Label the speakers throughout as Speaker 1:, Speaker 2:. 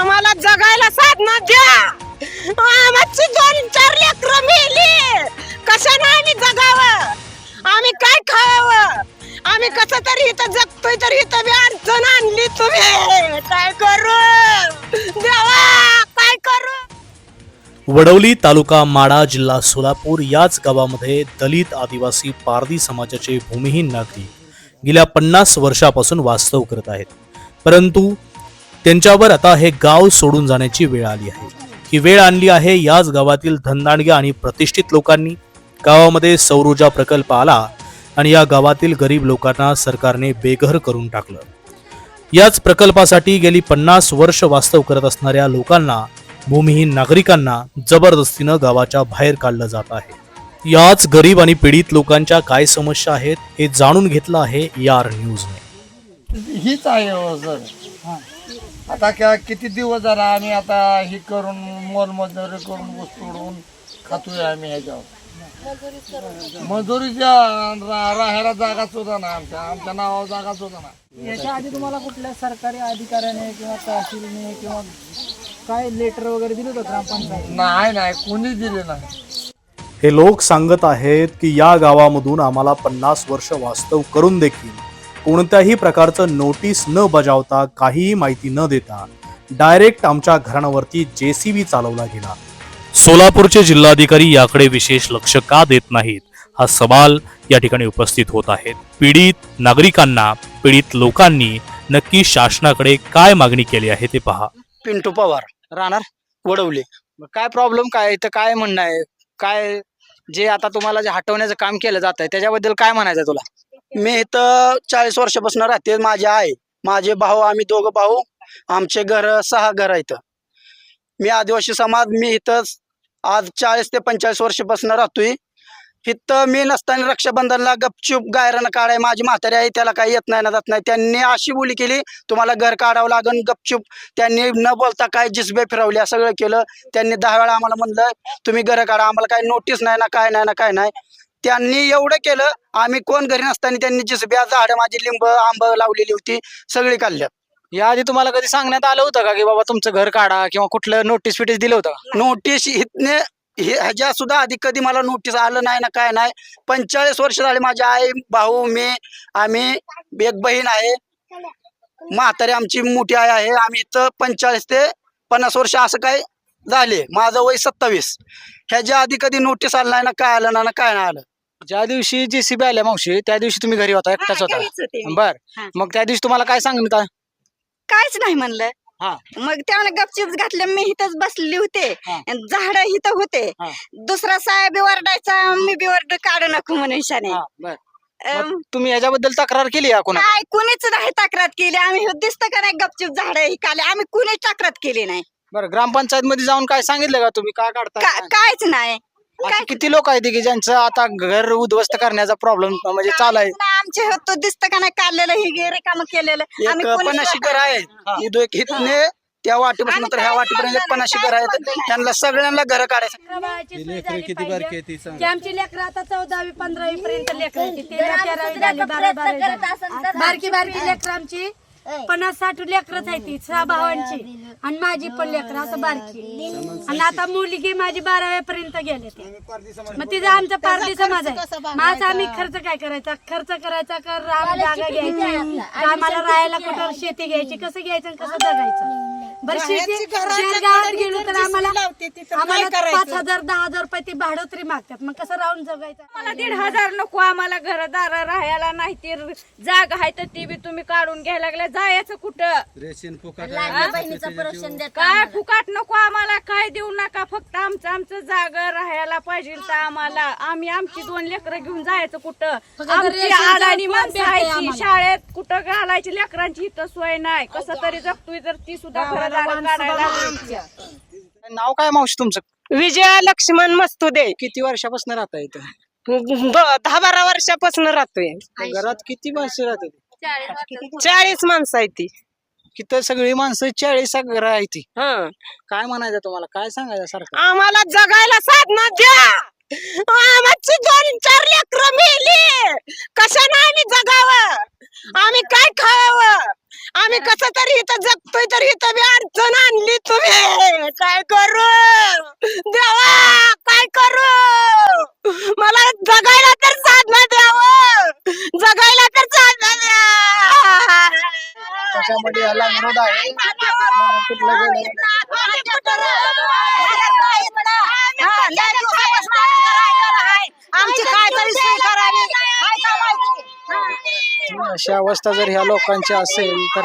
Speaker 1: आम्हाला जगायला साधना द्या. आमची दोन चार लेकर मेली. कशाने आम्ही जगावं? आम्ही काय खावावं आम्ही कसं तरी इथं जगतोय तरी इथं बी अडचण आणली तुम्ही. काय करू? देवा काय करू?
Speaker 2: वडवली तालुका माडा जिल्हा सोलापूर याच गावामध्ये दलित आदिवासी पारधी समाजाचे भूमिहीन नागरिक गेल्या पन्नास वर्षापासून वास्तव करत आहेत. परंतु त्यांच्यावर आता हे गाव सोडून जाण्याची वेळ आली आहे. ही वेळ आणली आहे याच गावातील धनदांडग्या आणि प्रतिष्ठित लोकांनी. गावामध्ये सौर ऊर्जा प्रकल्प आला आणि या गावातील गरीब लोकांना सरकारने बेघर करून टाकलं. याच प्रकल्पासाठी गेली पन्नास वर्ष वास्तव करत असणाऱ्या लोकांना भूमिहीन नागरिकांना जबरदस्तीनं गावाच्या बाहेर काढलं जात आहे. याच गरीब आणि पीडित लोकांच्या काय समस्या आहेत हे जाणून घेतलं आहे यार न्यूजने
Speaker 3: हीच आहे हो. आता क्या किती दिवस झाला आम्ही आता ही करून मोलमजुरी करून ऊस तोडून खातोय आम्ही ह्याच्यावर. मजुरीच्या रा- राहायला जागा सुद्धा ना आमच्या. आमच्या नावावर जागा सुद्धा ना
Speaker 4: याच्या आधी तुम्हाला कुठल्या सरकारी अधिकाऱ्याने किंवा तहसीलने किंवा काय लेटर वगैरे दिलं होतं ग्रामपंचायत?
Speaker 3: नाही नाही. कोणी दिले नाही.
Speaker 2: हे लोक सांगत आहेत की या गावामधून आम्हाला पन्नास वर्ष वास्तव करून देखील कोणत्याही प्रकारचं नोटीस न बजावता काहीही माहिती न देता डायरेक्ट आमच्या घराण्यावरती जेसीबी चालवला गेला. सोलापूरचे जिल्हाधिकारी याकडे विशेष लक्ष का देत नाहीत? हा सवाल या ठिकाणी उपस्थित होत आहे पीडित नागरिकांना पीडित लोकांनी नक्की शासनाकडे काय मागणी केली आहे ते पहा.
Speaker 5: पिंटू पवार राहणार वडवले.
Speaker 4: काय प्रॉब्लेम काय इथं काय म्हणणं आहे? काय जे आता तुम्हाला जे हटवण्याचं काम केलं जात आहे त्याच्याबद्दल काय म्हणायचं तुला?
Speaker 5: मी इथं चाळीस वर्षापासून राहते. माझे आई माझे भाऊ आम्ही दोघं भाऊ आमचे घर सहा घर आहेत. मी आदिवासी समाज मी इथं आज चाळीस ते पंचेचाळीस वर्षापासून राहतोय. इथं मी नसताना रक्षाबंधनला गपचूप गायरानं काढाय माझी म्हातारी आहे त्याला काही येत नाही ना जात नाही. त्यांनी अशी बोली केली तुम्हाला घर काढावं लागन गपचूप. त्यांनी न बोलता काय जिसबे फिरवल्या सगळं केलं. त्यांनी दहा वेळा आम्हाला म्हणलं तुम्ही घर काढा आम्हाला काही नोटीस नाही ना काय नाही ना काय नाही. त्यांनी एवढं केलं आम्ही कोण घरी नसताना त्यांनी जिसब्या झाडं माझी लिंब आंब लावलेली होती सगळी काढल्यात
Speaker 4: याआधी तुम्हाला कधी सांगण्यात आलं होतं का की बाबा तुमचं घर काढा किंवा कुठलं नोटीस फिटीस दिलं होतं? का?
Speaker 5: नोटीस इथने हे- ह्याच्या सुद्धा आधी कधी मला नोटीस आलं नाही ना काय नाही. पंचेचाळीस वर्ष झाले माझी आई भाऊ मी आम्ही एक बहीण आहे. म्हातारी आमची मोठी आई आहे. आम्ही इथं पंचेचाळीस ते पन्नास वर्ष असं काय झाले. माझं वय सत्तावीस. ह्याच्या आधी कधी नोटीस आलं नाही ना काय आलं ना ना काय नाही आलं.
Speaker 4: ज्या दिवशी जेसीबी आल्या मावशी त्या दिवशी तुम्ही घरी होता एकटाच होता.
Speaker 1: घरीच होते मी.
Speaker 4: बर.
Speaker 1: हा.
Speaker 4: मग त्या दिवशी तुम्हाला काय सांगण्यात आलं?
Speaker 1: काहीच नाही म्हणलं.
Speaker 4: हा.
Speaker 1: मग त्याला गपचिप घातलं मी इथंच बसलेली होते.
Speaker 4: हा.
Speaker 1: झाड इथं होते.
Speaker 4: हा.
Speaker 1: दुसरा साहेब बी वरडायचा मी बी वरड काढू नको म्हणून ईशाने
Speaker 4: हा, बर.
Speaker 1: अं,
Speaker 4: मग तुम्ही याच्याबद्दल तक्रार केली का कोणा
Speaker 1: काय कुणीच नाही तक्रार केली. आम्ही हे दिसतं का नाही गपचिप झाड हिकाले आम्ही कुणीच तक्रार केली नाही.
Speaker 4: बरं ग्रामपंचायत मध्ये जाऊन काय सांगितलं का तुम्ही? काय काढता?
Speaker 1: का- काहीच नाही.
Speaker 4: असे किती लोक आहेत की ज्यांचं आता घर उद्ध्वस्त करण्याचा प्रॉब्लेम म्हणजे चालू आहे?
Speaker 1: आमचे हो तो दिसतं का नाही काढलेलं हे रिकाम केलेलं. आम्ही
Speaker 5: एक पन्नाशी घर आहेत. इथं एक इथने त्या वाटेपासून तर ह्या वाटेपर्यंत एक पन्नाशी घर आहेत. त्यांना सगळ्यांना घर काढायचं.
Speaker 6: लेकरं किती बारकी आहे ती सांग. की आमची लेकरं आता चौदावी पंधरावी पर्यंत लेकरं आहेत. तेरा तेरावी झाली बारा बारावी झाली. बारकी बारकी लेकरं आमची. पन्नास साठ लेकरच आहे ती सहा भावांची. आणि माझी पण लेकरं असं बारकी. आणि आता मुलगी माझी बाराव्या पर्यंत गेले ते. मग तिचा आमचा पारधी समाज आहे. माझा आम्ही खर्च काय करायचा? खर्च करायचा कर राम जागा घ्यायची? आम्हाला राहायला कुठं शेती घ्यायची? कसं घ्यायचं आणि कसं जगायचं? बरं शेती शेत गावात गेलो तर आम्हाला आम्हाला पाच हजार दहा हजार रुपये ती भाडं तरी मागतात. मग कसं राहून जगायचं?
Speaker 7: मला दीड हजार नको आम्हाला घरदार राहायला नाही ती जागा आहे तर ती बी तुम्ही काढून घ्यायला लागल्या. जायचं कुठं?
Speaker 6: रेशन फुकट
Speaker 7: काय फुकाट नको आम्हाला काय देऊ नका. फक्त आमचं आमचं जागा राहायला पाहिजे तर आम्हाला. आम्ही आमची दोन लेकरं घेऊन जायचं कुठं? आमची
Speaker 6: रेशनचं
Speaker 7: अडाणी
Speaker 6: पण
Speaker 7: माणसं
Speaker 6: भेटतंय
Speaker 7: आहे
Speaker 6: आम्हाला.
Speaker 7: शाळेत कुठं घालायची? लेकरांची इथं सोय नाही. कसं तरी जगतोय तर ती सुद्धा.
Speaker 4: नाव काय मावशी तुमचं?
Speaker 1: विजया लक्ष्मण मस्तुदे.
Speaker 4: किती वर्षापासून राहता इथं?
Speaker 1: ब- दहा बारा वर्षापासून राहतोय.
Speaker 4: घरात किती माणसं राहतात?
Speaker 1: चाळीस माणसं. आहे ती.
Speaker 4: किती सगळी माणसं चाळीस घर आहे ती.
Speaker 1: हं.
Speaker 4: काय म्हणायचं तुम्हाला? काय सांगायचं सारखं?
Speaker 1: आम्हाला जगायला साधना द्या. आमची दोन चार लेकर मेली. कशाने आम्ही जगावं आम्ही कसं तरी इथं जगतोय तरी इथं बी अडचण आणली तुम्ही. काय करू? देवा काय करू? मला जगायला तर साधना द्यावं. जगायला तर साधना द्या.
Speaker 4: त्याच्यामध्ये याला विरोध आहे. कुठलं गेलं?
Speaker 1: आमची काय तरी
Speaker 4: अशी अवस्था जर ह्या लोकांची असेल तर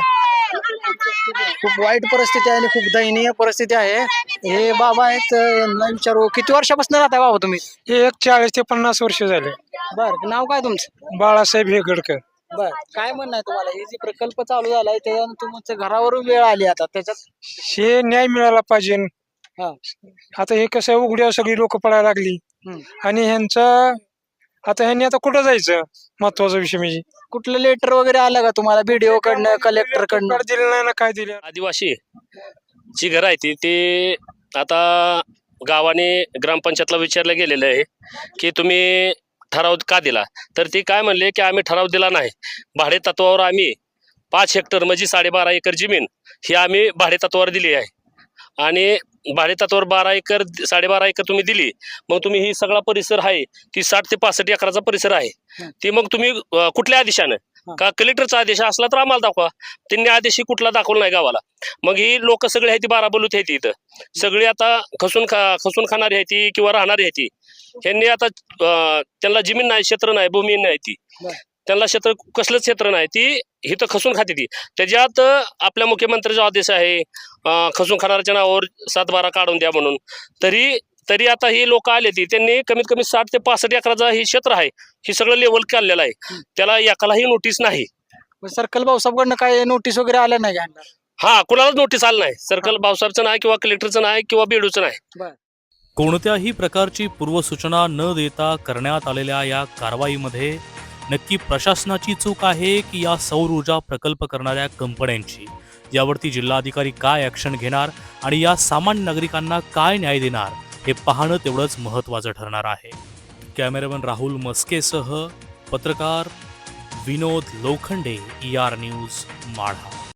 Speaker 4: खूप वाईट परिस्थिती आहे आणि खूप दयनीय परिस्थिती आहे. हे बाबा आहेत यांना विचारू किती वर्षापासून राहताय बाबा तुम्ही?
Speaker 8: हे एक चाळीस ते पन्नास वर्ष झाले.
Speaker 4: बर नाव काय तुमचं?
Speaker 8: बाळासाहेब हेगडकर.
Speaker 4: बर काय म्हणणं आहे तुम्हाला? हे जे प्रकल्प चालू झालाय त्याच्यानंतर तुमच्या घरावरून वेळ आली आता त्याच्यात?
Speaker 8: हे न्याय मिळाला पाहिजे.
Speaker 4: हा.
Speaker 8: आता हे कसं आहे, उघड्यावर सगळी लोक पडायला लागली.
Speaker 4: हम्म.
Speaker 8: आणि ह्यांचं आता ह्यांनी आता कुठं जायचं? महत्त्वाचा विषय म्हणजे.
Speaker 4: कुठलं लेटर वगैरे आलं का तुम्हाला? बीडीओ कडनं कलेक्टर कडनं?
Speaker 8: कार्ड दिलं नाही ना काय दिलं
Speaker 9: आदिवासी ची घरं आहे ती ते आता गावाने ग्रामपंचायतला विचारलं गेलेलं आहे की तुम्ही ठराव का दिला? तर ते काय म्हणले की आम्ही ठराव दिला नाही. भाडे तत्वावर आम्ही पाच हेक्टर म्हणजे साडेबारा एकर जमीन ही आम्ही भाडे तत्वावर दिली आहे. आणि भाडे तत्वावर बारा एकर साडेबारा एकर तुम्ही दिली. मग तुम्ही ही सगळा परिसर आहे ती साठ ते पासष्ट एकराचा परिसर आहे. ती मग तुम्ही अं, कुठल्या आदेशानं? का कलेक्टरचा आदेश असला तर आम्हाला दाखवा. त्यांनी आदेश ही कुठला दाखवला नाही गावाला. मग ही लोक सगळे आहे ती बारा बोलूत आहे ती इथं. सगळी आता खसून खा खसून खाणारी आहे ती किंवा राहणारी आहे ती. ह्यांनी आता अं, त्यांना जमीन नाही क्षेत्र नाही भूमी नाही ती.
Speaker 4: बरं.
Speaker 9: त्यांना क्षेत्र कसलंच क्षेत्र नाही. ती इथं खसून खाते ती. त्याच्यात आपल्या मुख्यमंत्र्याचा आदेश आहे खसून खाणाऱ्याच्या नावावर सात बारा काढून द्या म्हणून. तरी तरी आता ही लोक आले ती त्यांनी कमीत कमी साठ ते पासष्ट एकराचं हे क्षेत्र आहे. हे सगळं लेवल काढलेलं आहे. त्याला एकालाही नोटीस नाही.
Speaker 4: सर्कल भाऊसाहेबकडनं काय नोटीस वगैरे आल्या नाही
Speaker 9: हा कुणालाच नोटीस आलं नाही. सर्कल भावसारचं नाही किंवा कलेक्टरचं नाही किंवा बेडूचं नाही.
Speaker 2: कोणत्याही प्रकारची पूर्वसूचना न देता करण्यात आलेल्या या कारवाईमध्ये नक्की प्रशासनाची चूक आहे की या सौर ऊर्जा प्रकल्प करणाऱ्या कंपन्यांची? यावरती जिल्हाधिकारी काय ॲक्शन घेणार आणि या सामान्य नागरिकांना काय न्याय देणार? हे पाहणं तेवढंच महत्त्वाचं ठरणार आहे. कॅमेरामॅन राहुल मस्केसह पत्रकार Vinod Lokhande E R news Madha.